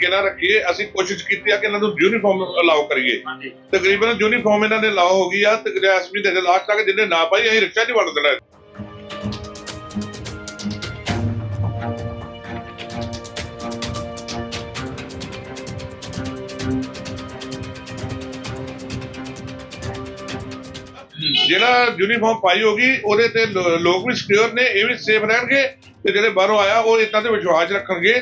ਕਿ ਨਾ ਰੱਖੀਏ? ਅਸੀਂ ਕੋਸ਼ਿਸ਼ ਕੀਤੀ ਆ ਕਿ ਇਹਨਾਂ ਨੂੰ ਯੂਨੀਫਾਰਮ ਅਲਾਉ ਕਰੀਏ। ਤਕਰੀਬਨ ਯੂਨੀਫਾਰਮ ਇਹਨਾਂ ਨੇ ਲਾਓ ਹੋ ਗਈ ਆ। ਤੇ ਰੈਸਮੀ ਦੇ ਲਾਸਟ ਤੱਕ ਜਿਹਨੇ ਨਾ ਪਾਈ ਅਸੀਂ ਰਿਕਸ਼ਾ 'ਚ ਵੜ ਦੇਣਾ। ਜਿਹੜਾ ਯੂਨੀਫਾਰਮ ਪਾਈ ਹੋਗੀ ਉਹਦੇ ਤੇ ਲੋਕ ਵੀ ਸਿਕਿਉਰ ਨੇ ਇਹ ਵੀ ਸੇਫ ਰਹਿਣਗੇ। ਤੇ ਜਿਹੜੇ ਬਾਹਰੋਂ ਆਇਆ ਉਹ ਇਤਾਂ ਤੇ ਵਿਸ਼ਵਾਸ ਰੱਖਣਗੇ।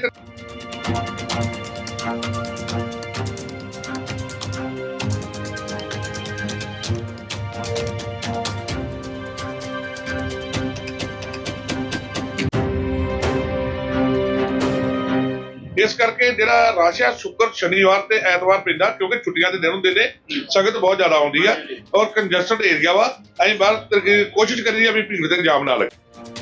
ਇਸ ਕਰਕੇ ਜਿਹੜਾ ਰਸ਼ ਰਾਸ਼ਿਆ ਸ਼ੁੱਕਰ ਸ਼ਨੀਵਾਰ ਤੇ ਐਤਵਾਰ ਪੈਂਦਾ ਕਿਉਂਕਿ ਛੁੱਟੀਆਂ ਦੇ ਦਿਨ ਹੁੰਦੇ ਨੇ, ਸੰਗਤ ਬਹੁਤ ਜ਼ਿਆਦਾ ਆਉਂਦੀ ਆ ਔਰ ਕੰਜਸਟਡ ਏਰੀਆ ਵਾ। ਅਸੀਂ ਬਾਹਰ ਕੋਸ਼ਿਸ਼ ਕਰੀ ਆ ਵੀ ਭੀੜ ਤੇ ਜਾਮ ਨਾ ਲੱਗੇ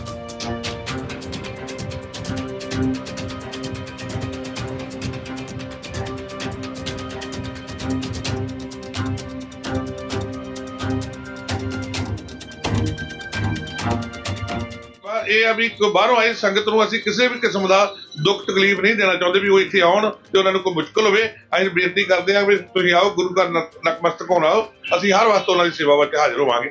ਇਹ ਆ ਵੀ ਕੋਈ ਬਾਹਰੋਂ ਆਈ ਸੰਗਤ ਨੂੰ ਅਸੀਂ ਕਿਸੇ ਵੀ ਕਿਸਮ ਦਾ ਦੁੱਖ ਤਕਲੀਫ ਨਹੀਂ ਦੇਣਾ ਚਾਹੁੰਦੇ ਵੀ ਉਹ ਇੱਥੇ ਆਉਣ ਤੇ ਉਹਨਾਂ ਨੂੰ ਕੋਈ ਮੁਸ਼ਕਲ ਹੋਵੇ। ਅਸੀਂ ਬੇਨਤੀ ਕਰਦੇ ਹਾਂ ਵੀ ਤੁਸੀਂ ਆਓ, ਗੁਰੂ ਘਰ ਨਤ- ਨਤਮਸਤਕ ਹੋਣਾ ਆਓ। ਅਸੀਂ ਹਰ ਵਕਤ ਉਹਨਾਂ ਦੀ ਸੇਵਾ ਵਿੱਚ ਹਾਜ਼ਰ ਹੋਵਾਂਗੇ।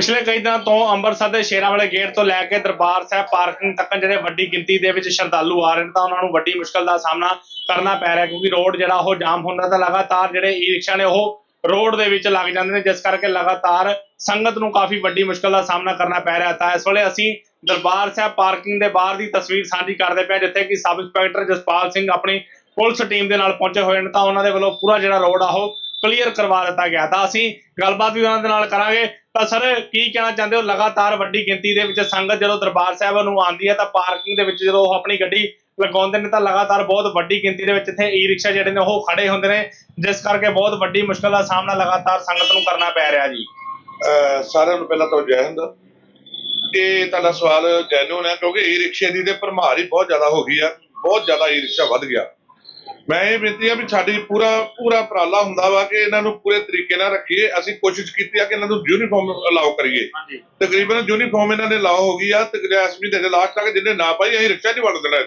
ਪਿਛਲੇ ਕਈ ਦਿਨਾਂ ਤੋਂ ਅੰਮ੍ਰਿਤਸਰ ਦੇ ਸ਼ੇਰਾਂ ਵਾਲੇ ਗੇਟ ਤੋਂ ਲੈ ਕੇ ਦਰਬਾਰ ਸਾਹਿਬ ਪਾਰਕਿੰਗ ਤੱਕ ਜਿਹੜੇ ਵੱਡੀ ਗਿਣਤੀ ਦੇ ਵਿੱਚ ਸ਼ਰਧਾਲੂ ਆ ਰਹੇ ਨੇ ਤਾਂ ਉਹਨਾਂ ਨੂੰ ਵੱਡੀ ਮੁਸ਼ਕਲ ਦਾ ਸਾਹਮਣਾ ਕਰਨਾ ਪੈ ਰਿਹਾ ਕਿਉਂਕਿ ਰੋਡ ਜਿਹੜਾ ਉਹ ਜਾਮ ਹੁੰਦਾ ਤਾਂ ਲਗਾਤਾਰ ਜਿਹੜੇ ਈ ਰਿਕਸ਼ਾ ਨੇ ਉਹ ਰੋਡ ਦੇ ਵਿੱਚ ਲੱਗ ਜਾਂਦੇ ਨੇ ਜਿਸ ਕਰਕੇ ਲਗਾਤਾਰ ਸੰਗਤ ਨੂੰ ਕਾਫੀ ਵੱਡੀ ਮੁਸ਼ਕਲ ਦਾ ਸਾਹਮਣਾ ਕਰਨਾ ਪੈ ਰਿਹਾ ਤਾਂ ਇਸ ਵੇਲੇ ਅਸੀਂ ਦਰਬਾਰ ਸਾਹਿਬ ਪਾਰਕਿੰਗ ਦੇ ਬਾਹਰ ਦੀ ਤਸਵੀਰ ਸਾਂਝੀ ਕਰਦੇ ਪਏ ਹਾਂ, ਜਿੱਥੇ ਕਿ ਸਬ ਇੰਸਪੈਕਟਰ ਜਸਪਾਲ ਸਿੰਘ ਆਪਣੀ ਪੁਲਿਸ ਟੀਮ ਦੇ ਨਾਲ ਪਹੁੰਚੇ ਹੋਏ ਨੇ ਤਾਂ ਉਹਨਾਂ ਦੇ ਵੱਲੋਂ ਪੂਰਾ ਜਿਹੜਾ ਰੋਡ ਆ ਉਹ ਕਲੀਅਰ ਕਰਵਾ ਦਿੱਤਾ ਗਿਆ। ਤਾਂ ਅਸੀਂ ਗੱਲਬਾਤ ਵੀ ਉਹਨਾਂ ਦੇ ਨਾਲ ਕਰਾਂਗੇ। ਤਾਂ ਸਰ ਕੀ ਕਹਿਣਾ ਚਾਹੁੰਦੇ ਹੋ? ਲਗਾਤਾਰ ਵੱਡੀ ਗਿਣਤੀ ਦੇ ਵਿੱਚ ਸੰਗਤ ਜਦੋਂ ਦਰਬਾਰ ਸਾਹਿਬ ਨੂੰ ਆਉਂਦੀ ਹੈ ਤਾਂ ਪਾਰਕਿੰਗ ਦੇ ਵਿੱਚ ਜਦੋਂ ਉਹ ਆਪਣੀ ਗੱਡੀ ਲਗਾਉਂਦੇ ਨੇ ਤਾਂ ਲਗਾਤਾਰ ਬਹੁਤ ਵੱਡੀ ਗਿਣਤੀ ਦੇ ਵਿੱਚ ਇੱਥੇ ਈ ਰਿਕਸ਼ਾ ਜਿਹੜੇ ਨੇ ਉਹ ਖੜੇ ਹੁੰਦੇ ਨੇ, ਜਿਸ ਕਰਕੇ ਬਹੁਤ ਵੱਡੀ ਮੁਸ਼ਕਲ ਦਾ ਸਾਹਮਣਾ ਲਗਾਤਾਰ ਸੰਗਤ ਨੂੰ ਕਰਨਾ ਪੈ ਰਿਹਾ ਜੀ। ਅਹ ਸਾਰਿਆਂ ਨੂੰ ਪਹਿਲਾਂ ਤਾਂ ਜੈ ਹਿੰਦ। ਇਹ ਤੁਹਾਡਾ ਸਵਾਲ ਜੈਨੂਨ ਹੈ ਕਿਉਂਕਿ ਈ ਰਿਕਸ਼ੇ ਦੀ ਤੇ ਭਰਮਾਰ ਹੀ ਬਹੁਤ ਜ਼ਿਆਦਾ ਹੋ ਗਈ ਆ, ਬਹੁਤ ਜ਼ਿਆਦਾ ਈ ਰਿਕਸ਼ਾ ਵੱਧ ਗਿਆ। ਮੈਂ ਇਹ ਬੇਨਤੀ ਆ ਵੀ ਸਾਡੀ ਪੂਰਾ ਪੂਰਾ ਉਪਰਾਲਾ ਹੁੰਦਾ ਵਾ ਕਿ ਇਹਨਾਂ ਨੂੰ ਪੂਰੇ ਤਰੀਕੇ ਨਾਲ ਰੱਖੀਏ। ਅਸੀਂ ਕੋਸ਼ਿਸ਼ ਕੀਤੀ ਆ ਕਿ ਇਹਨਾਂ ਨੂੰ ਯੂਨੀਫਾਰਮ ਅਲਾਉ ਕਰੀਏ। ਤਕਰੀਬਨ ਯੂਨੀਫਾਰਮ ਇਹਨਾਂ ਨੇ ਲਾਓ ਹੋ ਗਈ ਆ ਤੇ ਰੈਸਮੀ ਦੇ ਲਾਸਟ ਤੱਕ ਜਿਹਨੇ ਨਾ ਪਾਈ ਅਸੀਂ ਰਿਕਸ਼ਾ 'ਚ ਵੜ ਦੇਣਾ ਹੈ।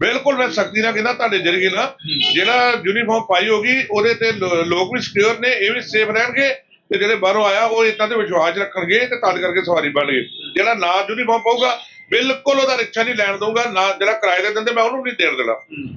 ਬਿਲਕੁਲ ਮੈਂ ਸਖਤੀ ਨਾਲ ਕਹਿੰਦਾ ਤੁਹਾਡੇ ਜਰੀਏ ਨਾਲ ਜਿਹੜਾ ਯੂਨੀਫਾਰਮ ਪਾਈ ਹੋਗੀ ਉਹਦੇ ਤੇ ਲੋਕ ਵੀ ਸਿਕਿਉਰ ਨੇ ਇਹ ਵੀ ਸੇਫ ਰਹਿਣਗੇ ਤੇ ਜਿਹੜੇ ਬਾਹਰੋਂ ਆਇਆ ਉਹ ਇਤਾਂ ਤੇ ਵਿਸ਼ਵਾਸ ਰੱਖਣਗੇ ਤੇ ਤਦ ਕਰਕੇ ਸਵਾਰੀ ਬਣਨਗੇ ਜਿਹੜਾ ਨਾ ਯੂਨੀਫਾਰਮ ਪਾਊਗਾ ਬਿਲਕੁਲ ਉਹਦਾ ਰਿਕਸ਼ਾ ਨਹੀਂ ਲੈਣ ਦਊਗਾ ਨਾ ਜਿਹੜਾ ਕਿਰਾਏ ਦੇ ਦਿੰਦੇ ਮੈਂ ਉਹਨੂੰ ਨਹੀਂ ਦੇਣ ਦੇਣਾ।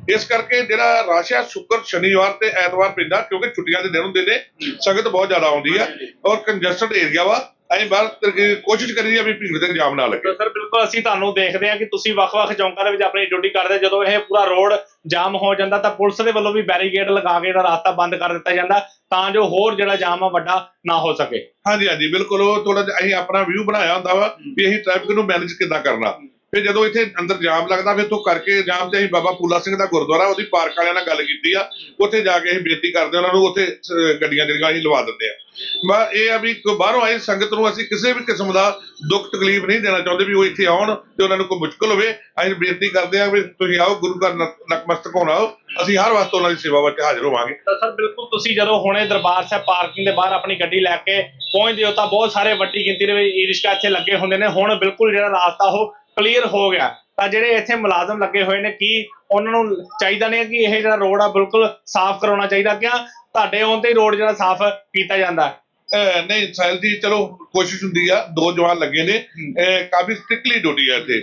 ਇਸ ਕਰਕੇ ਜਿਹੜਾ ਰਾਸ਼ਿਆ ਸ਼ੁੱਕਰ ਸ਼ਨੀਵਾਰ ਤੇ ਐਤਵਾਰ ਪੈਂਦਾ ਕਿਉਂਕਿ ਛੁੱਟੀਆਂ ਦੇ ਦਿਨ ਹੁੰਦੇ ਨੇ ਸੰਗਤ ਬਹੁਤ ਜ਼ਿਆਦਾ ਆਉਂਦੀ ਆ ਔਰ ਕੰਜਸਟਡ ਏਰੀਆ ਵਾ। ਅਸੀਂ ਬਾਹਰ ਤ- ਕੋਸ਼ਿਸ਼ ਕਰੀ ਆ ਵੀ ਭੀੜ ਤੇ ਜਾਮ ਨਾ ਲੱਗੇ। ਸਰ ਬਿਲਕੁਲ ਅਸੀਂ ਤੁਹਾਨੂੰ ਦੇਖਦੇ ਹਾਂ ਕਿ ਤੁਸੀਂ ਵੱਖ-ਵੱਖ ਚੌਂਕਾਂ ਦੇ ਵਿੱਚ ਆਪਣੀ ਡਿਊਟੀ ਕਰਦੇ ਜਦੋਂ ਇਹ ਪੂਰਾ ਰੋਡ ਜਾਮ ਹੋ ਜਾਂਦਾ ਤਾਂ ਪੁਲਿਸ ਦੇ ਵੱਲੋਂ ਵੀ ਬੈਰੀਕੇਡ ਲਗਾ ਕੇ ਇਹਦਾ ਰਸਤਾ ਬੰਦ ਕਰ ਦਿੱਤਾ ਜਾਂਦਾ ਤਾਂ ਜੋ ਹੋਰ ਜਿਹੜਾ ਜਾਮ ਆ ਵੱਡਾ ਨਾ ਹੋ ਸਕੇ। ਹਾਂਜੀ ਹਾਂਜੀ ਬਿਲਕੁਲ ਉਹ ਥੋੜਾ ਜਿਹਾ ਅਸੀਂ ਆਪਣਾ ਵਿਊ ਬਣਾਇਆ ਹੁੰਦਾ ਵਾ ਵੀ ਅਸੀਂ ਟ੍ਰੈਫਿਕ ਨੂੰ ਮੈਨੇਜ ਕਿੱਦਾਂ ਕਰਨਾ। ਫਿਰ ਜਦੋਂ ਇੱਥੇ ਅੰਦਰ ਜਾਮ ਲੱਗਦਾ, ਫਿਰ ਤੋਂ ਕਰਕੇ ਜਾਮ ਤੇ ਅਸੀਂ ਬਾਬਾ ਪੂਲਾ ਸਿੰਘ ਦਾ ਗੁਰਦੁਆਰਾ, ਉਹਦੀ ਪਾਰਕ ਵਾਲਿਆਂ ਨਾਲ ਗੱਲ ਕੀਤੀ ਆ, ਉੱਥੇ ਜਾ ਕੇ ਅਸੀਂ ਬੇਨਤੀ ਕਰਦੇ ਉਹਨਾਂ ਨੂੰ ਉੱਥੇ ਗੱਡੀਆਂ ਜਿਹੜੀਆਂ ਅਸੀਂ ਲਵਾ ਦਿੰਦੇ ਆ। ਬਸ ਇਹ ਆ ਵੀ ਬਾਹਰੋਂ ਆਈ ਸੰਗਤ ਨੂੰ ਅਸੀਂ ਕਿਸੇ ਵੀ ਕਿਸਮ ਦਾ ਦੁੱਖ ਤਕਲੀਫ ਨਹੀਂ ਦੇਣਾ ਚਾਹੁੰਦੇ ਵੀ ਉਹ ਇੱਥੇ ਆਉਣ ਤੇ ਉਹਨਾਂ ਨੂੰ ਕੋਈ ਮੁਸ਼ਕਲ ਹੋਵੇ, ਅਸੀਂ ਬੇਨਤੀ ਕਰਦੇ ਹਾਂ ਵੀ ਤੁਸੀਂ ਆਓ, ਗੁਰੂ ਘਰ ਨਕਮਸਤਕ ਨਤਮਸਤਕ ਹੋਣਾ ਆਓ, ਅਸੀਂ ਹਰ ਵਕਤ ਉਹਨਾਂ ਦੀ ਸੇਵਾ ਵਿੱਚ ਹਾਜ਼ਰ ਹੋਵਾਂਗੇ। ਤਾਂ ਸਰ, ਬਿਲਕੁਲ ਤੁਸੀਂ ਜਦੋਂ ਹੁਣੇ ਦਰਬਾਰ ਸਾਹਿਬ ਪਾਰਕਿੰਗ ਦੇ ਬਾਹਰ ਆਪਣੀ ਗੱਡੀ ਲੈ ਕੇ ਪਹੁੰਚਦੇ ਹੋ, ਤਾਂ ਬਹੁਤ ਸਾਰੇ ਵੱਡੀ ਗਿਣਤੀ ਦੇ ਵਿੱਚ ਈ ਰਿਕਸ਼ਾ ਇੱਥੇ ਲੱਗੇ ਹੁੰਦੇ ਨੇ। ਹੁਣ ਬਿਲਕੁਲ ਜਿਹੜਾ ਰਾਸਤਾ ਉਹ ਕਲੀਅਰ ਹੋ ਗਿਆ। ਤਾਂ ਜਿਹੜੇ ਇੱਥੇ ਮੁਲਾਜ਼ਮ ਲੱਗੇ ਹੋਏ ਨੇ ਕੀ ਉਹਨਾਂ ਨੂੰ ਚਾਹੀਦਾ ਨਹੀਂ ਕਿ ਇਹ ਜਿਹੜਾ ਰੋਡ ਆ ਬਿਲਕੁਲ ਸਾਫ਼ ਕਰਾਉਣਾ ਚਾਹੀਦਾ? ਕਿ ਤੁਹਾਡੇ ਆਉਣ ਤੇ ਰੋਡ ਜਿਹੜਾ ਸਾਫ਼ ਕੀਤਾ ਜਾਂਦਾ? ਨਹੀਂ ਸਾਹਿਲ ਜੀ ਚਲੋ ਕੋਸ਼ਿਸ਼ ਹੁੰਦੀ ਆ। ਦੋ ਜਵਾਨ ਲੱਗੇ ਨੇ। ਕਾਫੀ ਸਟ੍ਰਿਕਟਲੀ ਡਿਊਟੀ ਆ ਇੱਥੇ।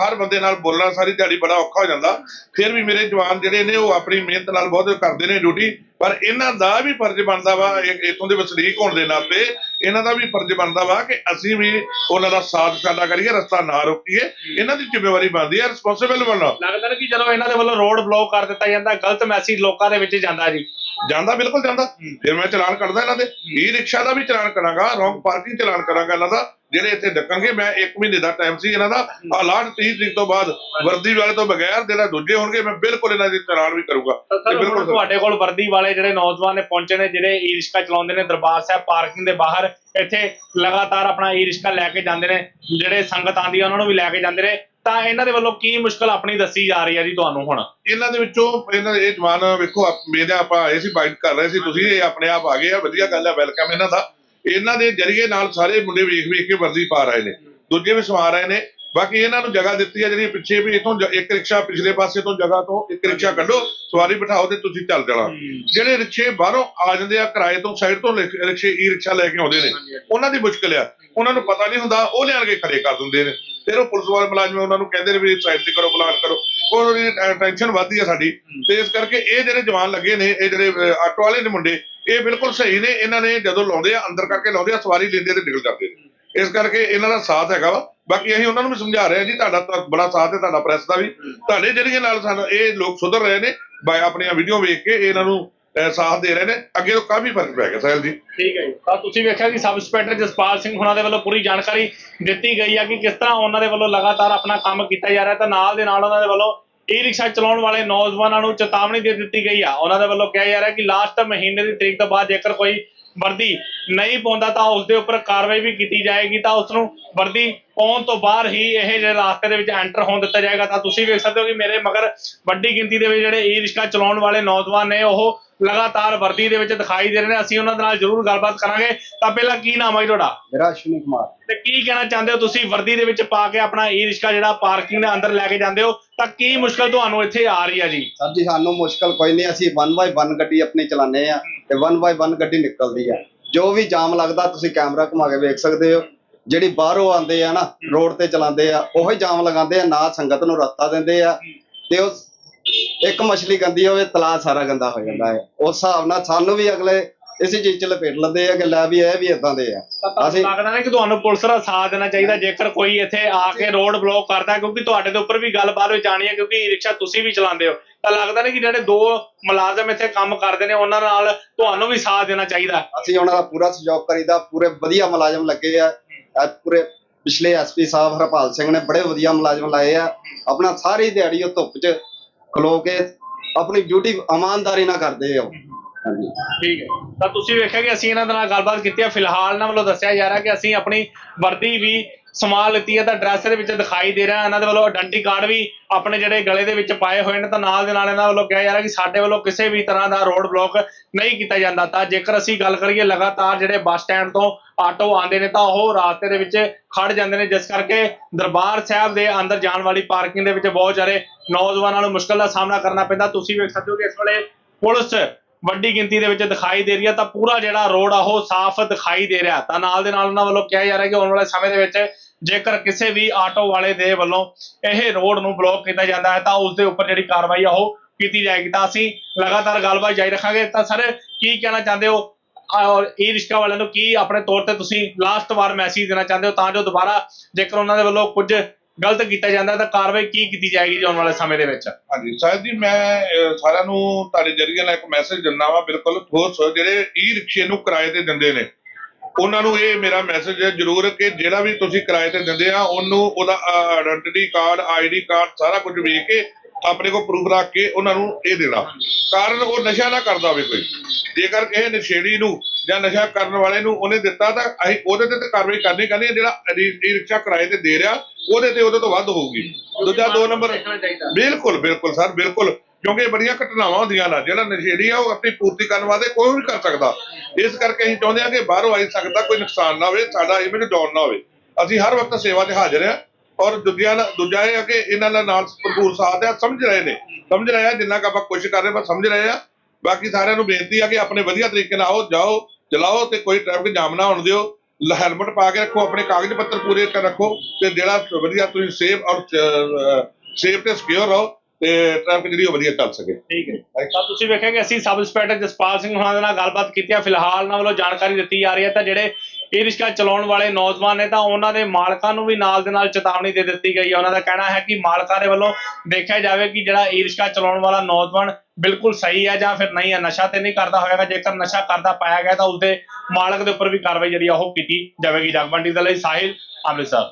ਹਰ ਬੰਦੇ ਨਾਲ ਬੋਲਣਾ ਸਾਰੀ ਦਿਹਾੜੀ ਬੜਾ ਔਖਾ ਹੋ ਜਾਂਦਾ। ਫਿਰ ਵੀ ਮੇਰੇ ਜਵਾਨ ਜਿਹੜੇ ਨੇ ਉਹ ਆਪਣੀ ਮਿਹਨਤ ਨਾਲ ਬਹੁਤ ਕਰਦੇ ਨੇ ਡਿਊਟੀ। ਪਰ ਇਹਨਾਂ ਦਾ ਵੀ ਫਰਜ਼ ਬਣਦਾ ਵਾ ਇੱਥੋਂ ਦੇ ਵਸਨੀਕ ਹੋਣ ਦੇ ਨਾਤੇ ਇਹਨਾਂ ਦਾ ਵੀ ਫਰਜ਼ ਬਣਦਾ ਵਾ ਕਿ ਅਸੀਂ ਵੀ ਉਹਨਾਂ ਦਾ ਸਾਥ ਸਾਡਾ ਕਰੀਏ ਰਸਤਾ ਨਾ ਰੋਕੀਏ। ਇਹਨਾਂ ਦੀ ਜ਼ਿੰਮੇਵਾਰੀ ਬਣਦੀ ਹੈ ਰਿਸਪੌਂਸਿਬਲ ਬਣਨਾ। ਲੱਗਦਾ ਕਿ ਜਦੋਂ ਇਹਨਾਂ ਦੇ ਵੱਲੋਂ ਰੋਡ ਬਲੌਕ ਕਰ ਦਿੱਤਾ ਜਾਂਦਾ ਗਲਤ ਮੈਸੇਜ ਲੋਕਾਂ ਦੇ ਵਿੱਚ ਜਾਂਦਾ ਜੀ। ਜਾਂਦਾ ਬਿਲਕੁਲ ਜਾਂਦਾ। ਫਿਰ ਮੈਂ ਚਲਾਨ ਕੱਢਦਾ ਇਹਨਾਂ ਦੇ ਈ ਰਿਕਸ਼ਾ ਦਾ ਵੀ ਚਲਾਨ ਕਰਾਂਗਾ ਰੌਂਗ ਪਾਰਕਿੰਗ ਚਲਾਨ ਕਰਾਂਗਾ ਇਹਨਾਂ ਦਾ। ਜਿਹੜੇ ਇੱਥੇ ਡੱਕਾਂਗੇ ਮੈਂ 1 ਮਹੀਨੇ ਦਾ ਟਾਈਮ ਸੀ ਇਹਨਾਂ ਦਾ। ਹਾਲਾਤ 30 ਤਰੀਕ ਤੋਂ ਬਾਅਦ ਵਰਦੀ ਵਾਲੇ ਤੋਂ ਬਗੈਰ ਜਿਹੜਾ ਦੂਜੇ ਹੋਣਗੇ ਮੈਂ ਬਿਲਕੁਲ ਇਹਨਾਂ ਦੀ ਚਲਾਨ ਵੀ ਕਰੂੰਗਾ। ਤਾਂ ਬਿਲਕੁਲ। ਤੁਹਾਡੇ ਕੋਲ ਵਰਦੀ ਵਾਲੇ ਜਿਹੜੇ ਨੌਜਵਾਨ ਨੇ ਪਹੁੰਚੇ ਨੇ ਜਿਹੜੇ ਈ ਰਿਕਸ਼ਾ ਚਲਾਉਂਦੇ ਨੇ ਦਰਬਾਰ ਸਾਹਿਬ ਪਾਰਕਿੰਗ ਦੇ ਬਾਹਰ ਇੱਥੇ ਲਗਾਤਾਰ ਆਪਣਾ ਈ ਰਿਕਸ਼ਾ ਲੈ ਕੇ ਜਾਂਦੇ ਨੇ ਜਿਹੜੇ ਸੰਗਤ ਆਂਦੀ ਉਹਨਾਂ ਨੂੰ ਵੀ ਲੈ ਕੇ ਜਾਂਦੇ ਨੇ। ਤਾਂ ਇਹਨਾਂ ਦੇ ਵੱਲੋਂ ਕੀ ਮੁਸ਼ਕਲ ਆਪਣੀ ਦੱਸੀ ਜਾ ਰਹੀ ਹੈ ਜੀ ਤੁਹਾਨੂੰ ਹੁਣ? ਇਹਨਾਂ ਦੇ ਵਿੱਚੋਂ ਇਹਨਾਂ ਇਹ ਜਵਾਨ ਵੇਖੋ ਮੇਰੇ ਆਪਾਂ ਆਏ ਸੀ ਬਾਈਟ ਕਰ ਰਹੇ ਸੀ ਤੁਸੀਂ ਇਹ ਆਪਣੇ ਆਪ ਆ ਗਏ ਆ ਵਧੀਆ ਗੱਲ ਹੈ ਵੈਲਕਮ ਇਹਨਾਂ ਦਾ। ਇਹਨਾਂ ਦੇ ਜਰੀਏ ਨਾਲ ਸਾਰੇ ਮੁੰਡੇ ਵੇਖ ਵੇਖ ਕੇ ਵਰਦੀ ਪਾ ਰਹੇ ਨੇ। ਦੂਜੇ ਵੀ ਸਮਾ ਰਹੇ ਨੇ। ਬਾਕੀ ਇਹਨਾਂ ਨੂੰ ਜਗ੍ਹਾ ਦਿੱਤੀ ਹੈ ਜਿਹੜੀ ਪਿੱਛੇ ਵੀ ਇਥੋਂ ਇੱਕ ਰਿਕਸ਼ਾ ਪਿਛਲੇ ਪਾਸੇ ਤੋਂ ਜਗ੍ਹਾ ਤੋਂ ਇੱਕ ਰਿਕਸ਼ਾ ਕੱਢੋ ਸਵਾਰੀ ਬਿਠਾਓ ਤੇ ਤੁਸੀਂ ਚੱਲ ਜਾਣਾ। ਜਿਹੜੇ ਰਿਕਸ਼ੇ ਬਾਹਰੋਂ ਆ ਜਾਂਦੇ ਆ ਕਿਰਾਏ ਤੋਂ ਸਾਈਡ ਤੋਂ ਰਿਕ- ਰਿਕਸ਼ੇ ਈ ਰਿਕਸ਼ਾ ਲੈ ਕੇ ਆਉਂਦੇ ਨੇ। ਉਹਨਾਂ ਦੀ ਮੁਸ਼ਕਲ ਆ। ਉਹਨਾਂ ਨੂੰ ਪਤਾ ਨਹੀਂ ਹੁੰਦਾ ਉਹ ਲਿਆਣ ਕੇ ਖੜੇ ਕਰ ਦਿੰਦੇ ਨੇ। ਫਿਰ ਉਹ ਪੁਲਿਸ ਵਾਲੇ ਮੁਲਾਜ਼ਮ ਉਹਨਾਂ ਨੂੰ ਕਹਿੰਦੇ ਨੇ ਵੀ ਸਾਈਡ ਤੇ ਕਰੋ ਬਲਾਨ ਕਰੋ। ਉਹਦੀ ਟੈਨਸ਼ਨ ਵੱਧਦੀ ਆ ਸਾਡੀ। ਤੇ ਇਸ ਕਰਕੇ ਇਹ ਜਿਹੜੇ ਜਵਾਨ ਲੱਗੇ ਨੇ ਇਹ ਜਿਹੜੇ ਆਟੋ ਵਾਲੇ ਨੇ ਮੁੰਡੇ ਇਹ ਬਿਲਕੁਲ ਸਹੀ ਨੇ। ਇਹਨਾਂ ਨੇ ਜਦੋਂ ਲਾਉਂਦੇ ਆ ਅੰਦਰ ਕਰਕੇ ਲਾਉਂਦੇ ਆ ਸਵਾਰੀ ਲੈਂਦੇ ਤੇ ਨਿਕਲ ਜਾਂਦੇ ਨੇ। ਇਸ ਕਰਕੇ ਇਹਨਾਂ ਦਾ ਸਾਥ ਹੈਗਾ ਵਾ। ਬਾਕੀ ਅਸੀਂ ਉਹਨਾਂ ਨੂੰ ਵੀ ਸਮਝਾ ਰਹੇ ਹਾਂ ਜੀ ਤੁਹਾਡਾ ਤਾਂ ਬੜਾ ਸਾਥ ਹੈ ਤੁਹਾਡਾ ਪ੍ਰੈਸ ਦਾ ਵੀ। ਤੁਹਾਡੇ ਜਰੀਏ ਨਾਲ ਸਾਨੂੰ ਇਹ ਲੋਕ ਸੁਧਰ ਰਹੇ ਨੇ ਬਾਈ ਆਪਣੀਆਂ ਵੀਡੀਓ ਵੇਖ ਕੇ ਇਹਨਾਂ ਨੂੰ ਅਹ, ਸਾਥ ਦੇ ਰਹੇ ਨੇ। ਅੱਗੇ ਤੋਂ ਕਾਫੀ ਫ਼ਰਕ ਪੈ ਗਿਆ ਸਾਹਿਲ ਜੀ। ਠੀਕ ਹੈ ਜੀ। ਤਾਂ ਤੁਸੀਂ ਵੇਖਿਆ ਕਿ ਸਬ ਇੰਸਪੈਕਟਰ ਜਸਪਾਲ ਸਿੰਘ ਹੁਣਾਂ ਦੇ ਵੱਲੋਂ ਪੂਰੀ ਜਾਣਕਾਰੀ ਦਿੱਤੀ ਗਈ ਹੈ ਕਿ ਕਿਸ ਤਰ੍ਹਾਂ ਉਹਨਾਂ ਦੇ ਵੱਲੋਂ ਲਗਾਤਾਰ ਆਪਣਾ ਕੰਮ ਕੀਤਾ ਜਾ ਰਿਹਾ। ਤਾਂ ਨਾਲ ਦੇ ਨਾਲ ਉਹਨਾਂ ਦੇ ਵੱਲੋਂ ਈ ਰਿਕਸ਼ਾ ਚਲਾਉਣ ਵਾਲੇ ਨੌਜਵਾਨਾਂ ਨੂੰ ਚੇਤਾਵਨੀ ਦੇ ਦਿੱਤੀ ਗਈ ਆ। ਉਹਨਾਂ ਦੇ ਵੱਲੋਂ ਕਿਹਾ ਜਾ ਰਿਹਾ ਕਿ ਲਾਸਟ ਮਹੀਨੇ ਦੀ ਤਰੀਕ ਤੋਂ ਬਾਅਦ ਜੇਕਰ ਕੋਈ ਵਰਦੀ ਨਹੀਂ ਪਾਉਂਦਾ ਤਾਂ ਉਸ ਦੇ ਉੱਪਰ ਕਾਰਵਾਈ ਵੀ ਕੀਤੀ ਜਾਏਗੀ ਤਾਂ ਉਸ ਨੂੰ ਵਰਦੀ ਪਾਉਣ ਤੋਂ ਬਾਅਦ ਹੀ ਇਹ ਜਿਹੜੇ ਰਾਸਤੇ ਦੇ ਵਿੱਚ ਐਂਟਰ ਹੋਣ ਦਿੱਤਾ ਜਾਏਗਾ। ਤਾਂ ਤੁਸੀਂ ਵੇਖ ਸਕਦੇ ਹੋ ਕਿ ਮੇਰੇ ਮਗਰ ਵੱਡੀ ਗਿਣਤੀ ਦੇ ਵਿੱਚ ਜਿਹੜੇ ਈ ਰਿਕਸ਼ਾ ਚਲਾਉਣ ਵਾਲੇ ਨੌਜਵਾਨ ਨੇ ਉਹ ਲਗਾਤਾਰ ਵਰਦੀ ਦੇ ਵਿੱਚ ਦਿਖਾਈ ਦੇ ਰਹੇ ਨੇ। ਅਸੀਂ ਉਹਨਾਂ ਦੇ ਨਾਲ ਜ਼ਰੂਰ ਗੱਲਬਾਤ ਕਰਾਂਗੇ। ਤਾਂ ਪਹਿਲਾਂ ਕੀ ਨਾਮ ਹੈ ਤੁਹਾਡਾ? ਮੇਰਾ ਅਸ਼ਵਨੀ ਕੁਮਾਰ। ਤੇ ਕੀ ਕਹਿਣਾ ਚਾਹੁੰਦੇ ਹੋ ਤੁਸੀਂ? ਵਰਦੀ ਦੇ ਵਿੱਚ ਪਾ ਕੇ ਆਪਣਾ ਈ ਰਿਕਸ਼ਾ ਜਿਹੜਾ ਪਾਰਕਿੰਗ ਦੇ ਅੰਦਰ ਲੈ ਕੇ ਜਾਂਦੇ ਹੋ ਤਾਂ ਕੀ ਮੁਸ਼ਕਲ ਤੁਹਾਨੂੰ ਇੱਥੇ ਆ ਰਹੀ ਹੈ ਜੀ? ਸਰ ਜੀ ਸਾਨੂੰ ਮੁਸ਼ਕਲ ਕੋਈ ਨਹੀਂ। ਅਸੀਂ 1 ਬਾਈ 1 ਗੱਡੀ ਆਪਣੀ ਚਲਾਉਂਦੇ ਆ ਤੇ 1 ਬਾਈ 1 ਗੱਡੀ ਨਿਕਲਦੀ ਆ। ਜੋ ਵੀ ਜਾਮ ਲੱਗਦਾ ਤੁਸੀਂ ਕੈਮਰਾ ਘੁਮਾ ਕੇ ਵੇਖ ਸਕਦੇ ਹੋ। ਜਿਹੜੀ ਬਾਹਰੋਂ ਆਉਂਦੇ ਆ ਨਾ ਰੋਡ ਤੇ ਚਲਾਉਂਦੇ ਆ ਉਹੀ ਜਾਮ ਲਗਾਉਂਦੇ ਆ ਨਾ ਸੰਗਤ ਨੂੰ ਰਸਤਾ ਦਿੰਦੇ ਆ ਤੇ ਉਹ ਇੱਕ ਮਛਲੀ ਗੰਦੀ ਹੋਵੇ ਤਲਾ ਸਾਰਾ ਗੰਦਾ ਹੋ ਜਾਂਦਾ ਹੈ ਉਸ ਹਿਸਾਬ ਨਾਲ ਸਾਨੂੰ ਵੀ ਅਗਲੇ ਇਸੇ ਚੀਜ਼ ਚ ਲਪੇਟ ਲੈਂਦੇ ਆ ਕਿ ਲੈ ਵੀ ਇਹ ਵੀ ਇਦਾਂ ਦੇ ਆ। ਅਸੀਂ ਲੱਗਦਾ ਨਾ ਕਿ ਤੁਹਾਨੂੰ ਪੁਲਿਸ ਦਾ ਸਾਥ ਦੇਣਾ ਚਾਹੀਦਾ ਜੇਕਰ ਕੋਈ ਇੱਥੇ ਆ ਕੇ ਰੋਡ ਬਲੌਕ ਕਰਦਾ ਹੈ, ਕਿਉਂਕਿ ਤੁਹਾਡੇ ਦੇ ਉੱਪਰ ਵੀ ਗੱਲ ਬਾਅਦ ਵਿੱਚ ਆਣੀ ਹੈ ਕਿਉਂਕਿ ਈ ਰਿਕਸ਼ਾ ਤੁਸੀਂ ਵੀ ਚਲਾਉਂਦੇ ਹੋ। ਤਾਂ ਲੱਗਦਾ ਨਾ ਕਿ ਜਿਹੜੇ ਦੋ ਮੁਲਾਜ਼ਮ ਇੱਥੇ ਕੰਮ ਕਰਦੇ ਨੇ ਉਹਨਾਂ ਨਾਲ ਤੁਹਾਨੂੰ ਵੀ ਸਾਥ ਦੇਣਾ ਚਾਹੀਦਾ। ਅਸੀਂ ਉਹਨਾਂ ਦਾ ਪੂਰਾ ਸਹਿਯੋਗ ਕਰੀਦਾ ਪੂਰੇ ਵਧੀਆ ਮੁਲਾਜ਼ਮ ਲੱਗੇ ਆ। ਇਹ ਪੂਰੇ ਪਿਛਲੇ ਐਸਪੀ ਸਾਹਿਬ ਹਰਪਾਲ ਸਿੰਘ ਨੇ ਬੜੇ ਵਧੀਆ ਮੁਲਾਜ਼ਮ ਲਾਏ ਆ। ਆਪਣਾ ਸਾਰੀ ਦਿਹਾੜੀ ਉਹ ਧੁੱਪ 'ਚ ਖਲੋ ਕੇ ਆਪਣੀ ਡਿਊਟੀ ਇਮਾਨਦਾਰੀ ਨਾਲ ਕਰਦੇ ਆ ਉਹ। ਹਾਂਜੀ। ਠੀਕ ਹੈ। ਤਾਂ ਤੁਸੀਂ ਵੇਖਿਆ ਕਿ ਅਸੀਂ ਇਹਨਾਂ ਦੇ ਨਾਲ ਗੱਲਬਾਤ ਕੀਤੀ ਹੈ ਫਿਲਹਾਲ ਇਹਨਾਂ ਵੱਲੋਂ ਦੱਸਿਆ ਜਾ ਰਿਹਾ ਕਿ ਅਸੀਂ ਆਪਣੀ ਵਰਦੀ ਵੀ ਸਮਾਨ ਲਿੱਤੀ ਹੈ, ਤਾਂ ਡਰੈਸ ਦੇ ਵਿੱਚ ਦਿਖਾਈ ਦੇ ਰਿਹਾ ਇਹਨਾਂ ਦੇ ਵੱਲੋਂ ਆਇਡੈਂਟੀ ਕਾਰਡ ਵੀ ਆਪਣੇ ਜਿਹੜੇ ਗਲੇ ਦੇ ਵਿੱਚ ਪਾਏ ਹੋਏ ਨੇ, ਤਾਂ ਨਾਲ ਦੇ ਨਾਲ ਇਹਨਾਂ ਵੱਲੋਂ ਕਿਹਾ ਜਾ ਰਿਹਾ ਕਿ ਸਾਡੇ ਵੱਲੋਂ ਕਿਸੇ ਵੀ ਤਰ੍ਹਾਂ ਦਾ ਰੋਡ ਬਲੌਕ ਨਹੀਂ ਕੀਤਾ ਜਾਂਦਾ। ਤਾਂ ਜੇਕਰ ਅਸੀਂ ਗੱਲ ਕਰੀਏ, ਲਗਾਤਾਰ ਜਿਹੜੇ ਬੱਸ ਸਟੈਂਡ ਤੋਂ ਆਟੋ ਆਉਂਦੇ ਨੇ, ਤਾਂ ਉਹ ਰਾਸਤੇ ਦੇ ਵਿੱਚ ਖੜ ਜਾਂਦੇ ਨੇ। ਜਿਸ ਕਰਕੇ ਦਰਬਾਰ ਸਾਹਿਬ ਦੇ ਅੰਦਰ ਜਾਣ ਵਾਲੀ ਪਾਰਕਿੰਗ ਦੇ ਵਿੱਚ ਬਹੁਤ ਸਾਰੇ ਨੌਜਵਾਨਾਂ ਨੂੰ ਮੁਸ਼ਕਲ ਦਾ ਸਾਹਮਣਾ ਕਰਨਾ ਪੈਂਦਾ। ਤੁਸੀਂ ਵੇਖ ਸਕਦੇ ਹੋ ਕਿ ਇਸ ਵੇਲੇ ਪੁਲਿਸ ਵੱਡੀ ਗਿਣਤੀ ਦੇ ਵਿੱਚ ਦਿਖਾਈ ਦੇ ਰਹੀ ਹੈ ਤਾਂ ਪੂਰਾ ਜਿਹੜਾ ਰੋਡ ਆ, ਉਹ ਸਾਫ਼ ਦਿਖਾਈ ਦੇ ਰਿਹਾ। ਤਾਂ ਨਾਲ ਦੇ ਨਾਲ ਉਹਨਾਂ ਵੱਲੋਂ ਕਿਹਾ ਜਾ ਰਿਹਾ ਕਿ ਆਉਣ ਵਾਲੇ ਸਮੇਂ ਦੇ ਵਿੱਚ ਜੇਕਰ ਕਿਸੇ ਵੀ ਆਟੋ ਵਾਲੇ ਦੇ ਵੱਲੋਂ ਇਹ ਰੋਡ ਨੂੰ ਬਲੌਕ ਕੀਤਾ ਜਾਂਦਾ ਹੈ, ਤਾਂ ਉਸ ਦੇ ਉੱਪਰ ਜਿਹੜੀ ਕਾਰਵਾਈ ਆ, ਉਹ ਕੀਤੀ ਜਾਏਗੀ। ਤਾਂ ਅਸੀਂ ਲਗਾਤਾਰ ਗੱਲਬਾਤ ਜਾਰੀ ਰੱਖਾਂਗੇ। ਤਾਂ ਸਰ, ਕੀ ਕਹਿਣਾ ਚਾਹੁੰਦੇ ਹੋ? ਔਰ ਈ ਰਿਕਸ਼ਾ ਵਾਲਿਆਂ ਨੂੰ ਕੀ ਆਪਣੇ ਤੌਰ ਤੇ ਤੁਸੀਂ ਲਾਸਟ ਵਾਰ ਮੈਸੇਜ ਦੇਣਾ ਚਾਹੁੰਦੇ ਹੋ? ਤਾਂ ਜੋ ਦੁਬਾਰਾ ਜੇਕਰ ਉਹਨਾਂ ਦੇ ਵੱਲੋਂ ਕੁਝ ਗਲਤ ਕੀਤਾ ਜਾਂਦਾ ਤਾਂ ਕਾਰਵਾਈ ਕੀ ਕੀਤੀ ਜਾਏਗੀ ਆਉਣ ਵਾਲੇ ਸਮੇਂ ਦੇ ਵਿੱਚ? ਹਾਂਜੀ ਸਾਹਿਬ ਜੀ ਮੈਂ ਅਹ, ਸਾਰਿਆਂ ਨੂੰ ਤੁਹਾਡੇ ਜਰੀਏ ਨਾਲ ਇੱਕ ਮੈਸੇਜ ਦਿੰਦਾ ਵਾਂ ਬਿਲਕੁਲ ਠੋਸ ਜਿਹੜੇ ਈ ਰਿਕਸ਼ੇ ਨੂੰ ਕਿਰਾਏ ਤੇ ਦਿੰਦੇ ਨੇ। ਉਹਨਾਂ ਨੂੰ ਇਹ ਮੇਰਾ ਮੈਸੇਜ ਹੈ ਜ਼ਰੂਰ ਕਿ ਜਿਹੜਾ ਵੀ ਤੁਸੀਂ ਕਿਰਾਏ ਤੇ ਦਿੰਦੇ ਆ ਉਹਨੂੰ ਉਹਦਾ ਆਇਡੈਂਟੀ ਕਾਰਡ ਆਈਡੀ ਕਾਰਡ ਸਾਰਾ ਕੁਝ ਵੇਖ ਕੇ ਆਪਣੇ ਕੋਲ ਪ੍ਰੂਫ ਰੱਖ ਕੇ ਉਹਨਾਂ ਨੂੰ ਇਹ ਦੇਣਾ। ਕਾਰਨ ਉਹ ਨਸ਼ਾ ਨਾ ਕਰਦਾ ਹੋਵੇ ਕੋਈ। ਜੇਕਰ ਕਿਸੇ ਨਸ਼ੇੜੀ ਨੂੰ ਜਾਂ ਨਸ਼ਾ ਕਰਨ ਵਾਲੇ ਨੂੰ ਉਹਨੇ ਦਿੱਤਾ ਤਾਂ ਅਸੀਂ ਉਹਦੇ ਤੇ ਤਾਂ ਕਾਰਵਾਈ ਕਰਨੀ ਕਰਨੀ ਹੈ ਜਿਹੜਾ ਈ ਰਿਕਸ਼ਾ ਕਿਰਾਏ ਤੇ ਦੇ ਰਿਹਾ ਉਹਦੇ ਤੇ ਉਹਦੇ ਤੋਂ ਵੱਧ ਹੋਊਗੀ। ਦੂਜਾ ਦੋ ਨੰਬਰ ਬਿਲਕੁਲ ਬਿਲਕੁਲ ਸਰ ਬਿਲਕੁਲ। ਕਿਉਂਕਿ ਇਹ ਬੜੀਆਂ ਘਟਨਾਵਾਂ ਹੁੰਦੀਆਂ ਨੇ ਜਿਹੜਾ ਨਸ਼ੇੜੀ ਆ ਉਹ ਆਪਣੀ ਪੂਰਤੀ ਕਰਨ ਵਾਸਤੇ ਕੋਈ ਵੀ ਕਰ ਸਕਦਾ। ਇਸ ਕਰਕੇ ਅਸੀਂ ਚਾਹੁੰਦੇ ਹਾਂ ਕਿ ਬਾਹਰੋਂ ਆਈ ਸਕਦਾ ਕੋਈ ਨੁਕਸਾਨ ਨਾ ਹੋਵੇ ਸਾਡਾ ਇਮੇਜ ਡਾਊਨ ਨਾ ਹੋਵੇ। ਅਸੀਂ ਹਰ ਵਕਤ ਸੇਵਾ ਤੇ ਹਾਜ਼ਰ ਆ ਔਰ ਦੂਜਿਆਂ ਨਾਲ ਦੂਜਾ ਇਹ ਆ ਕਿ ਇਹਨਾਂ ਦਾ ਨਾਲ ਭਰਪੂਰ ਸਾਥ ਆ, ਸਮਝ ਰਹੇ ਨੇ। ਸਮਝ ਰਹੇ ਆ, ਜਿੰਨਾ ਕੁ ਆਪਾਂ ਕੋਸ਼ਿਸ਼ ਕਰ ਰਹੇ ਪਰ ਸਮਝ ਰਹੇ ਆ। ਬਾਕੀ ਸਾਰਿਆਂ ਨੂੰ ਬੇਨਤੀ ਆ ਕਿ ਆਪਣੇ ਵਧੀਆ ਤਰੀਕੇ ਨਾਲ ਆਓ, ਜਾਓ, ਚਲਾਓ ਤੇ ਕੋਈ ਟ੍ਰੈਫਿਕ ਜਾਮ ਨਾ ਹੋਣ ਦਿਓ। ਹੈਲਮਟ ਪਾ ਕੇ ਰੱਖੋ, ਆਪਣੇ ਕਾਗਜ਼ ਪੱਤਰ ਪੂਰੇ ਕਰ ਰੱਖੋ ਤੇ ਜਿਹੜਾ ਵਧੀਆ ਤੁਸੀਂ ਸੇਫ ਔਰ ਸੇਫ ਤੇ ਸਿਕਿਉਰ ਰਹੋ ਤੇ ਟ੍ਰੈਫਿਕ ਜਿਹੜੀ ਉਹ ਵਧੀਆ ਚੱਲ ਸਕੇ। ਠੀਕ ਹੈ। ਤਾਂ ਤੁਸੀਂ ਵੇਖਿਆ ਕਿ ਅਸੀਂ ਸਬ ਇੰਸਪੈਕਟਰ ਜਸਪਾਲ ਸਿੰਘ ਹੁਣਾਂ ਦੇ ਨਾਲ ਗੱਲਬਾਤ ਕੀਤੀ ਹੈ ਫਿਲਹਾਲ ਉਹਨਾਂ ਵੱਲੋਂ ਜਾਣਕਾਰੀ ਦਿੱਤੀ ਜਾ ਰਹੀ ਹੈ ਤਾਂ ਜਿਹੜੇ ਈ ਰਿਕਸ਼ਾ ਚਲਾਉਣ ਵਾਲੇ ਨੌਜਵਾਨ ਨੇ ਤਾਂ ਉਹਨਾਂ ਦੇ ਮਾਲਕਾਂ ਨੂੰ ਵੀ ਨਾਲ ਦੇ ਨਾਲ ਚੇਤਾਵਨੀ ਦੇ ਦਿੱਤੀ ਗਈ ਹੈ। ਉਹਨਾਂ ਦਾ ਕਹਿਣਾ ਹੈ ਕਿ ਮਾਲਕਾਂ ਦੇ ਵੱਲੋਂ ਦੇਖਿਆ ਜਾਵੇ ਕਿ ਜਿਹੜਾ ਈ ਰਿਕਸ਼ਾ ਚਲਾਉਣ ਵਾਲਾ ਨੌਜਵਾਨ ਬਿਲਕੁਲ ਸਹੀ ਹੈ ਜਾਂ ਫਿਰ ਨਹੀਂ ਹੈ। ਨਸ਼ਾ ਤੇ ਨਹੀਂ ਕਰਦਾ ਹੋਵੇਗਾ। ਜੇਕਰ ਨਸ਼ਾ ਕਰਦਾ ਪਾਇਆ ਗਿਆ ਤਾਂ ਉਸਦੇ ਮਾਲਕ ਦੇ ਉੱਪਰ ਵੀ ਕਾਰਵਾਈ ਜਿਹੜੀ ਆ ਉਹ ਕੀਤੀ ਜਾਵੇਗੀ। ਜਗਬੰਡੀ ਦੇ ਲਈ ਸਾਹਿਲ ਅੰਮ੍ਰਿਤਸਰ।